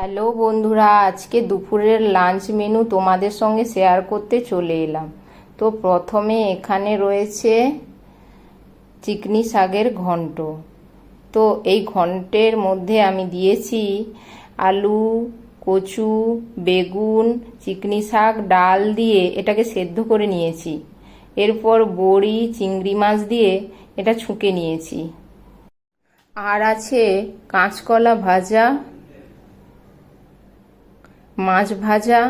Hello বন্ধুরা, আজকে দুপুরের লাঞ্চ মেনু তোমাদের সঙ্গে শেয়ার করতে চলে এলাম। তো প্রথমে এখানে রয়েছে চিকনি শাকের ঘন্ট। তো এই ঘন্টের মধ্যে আমি দিয়েছি আলু, কচু, বেগুন, চিকনি শাক, ডাল দিয়ে এটাকে সেদ্ধ করে নিয়েছি। এরপর বড়ি, চিংড়ি মাছ দিয়ে এটা ছুঁকে নিয়েছি। আর আছে কাঁচকলা ভাজা মাছ ভাজা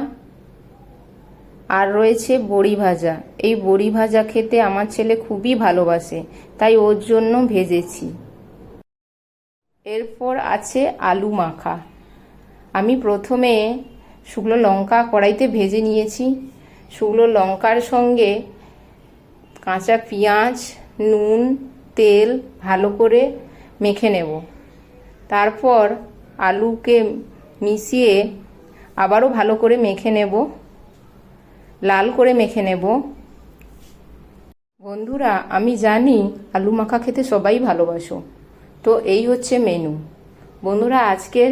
আর রয়েছে বড়ি ভাজা। এই বড়ি ভাজা খেতে আমার ছেলে খুবই ভালোবাসে, তাই ওর জন্য ভেজেছি। এরপর আছে আলু মাখা। আমি প্রথমে শুকনো লঙ্কা কড়াইতে ভেজে নিয়েছি। শুকনো লঙ্কার সঙ্গে কাঁচা পেঁয়াজ, নুন, তেল ভালো করে মেখে নেব। তারপর আলুকে মিশিয়ে আবারও ভালো করে মেখে নেব। লাল করে মেখে নেব। বন্ধুরা, আমি জানি আলু মাখা খেতে সবাই ভালোবাসো। তো এই হচ্ছে মেনু বন্ধুরা, আজকের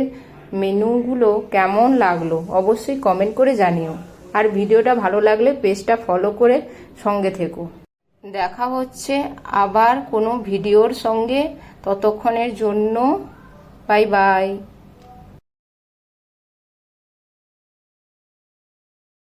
মেনুগুলো কেমন লাগল অবশ্যই কমেন্ট করে জানিও। আর ভিডিওটা ভালো লাগলে পেজটা ফলো করে সঙ্গে থেকো। দেখা হচ্ছে আবার কোনো ভিডিওর সঙ্গে। ততক্ষণের জন্য বাই বাই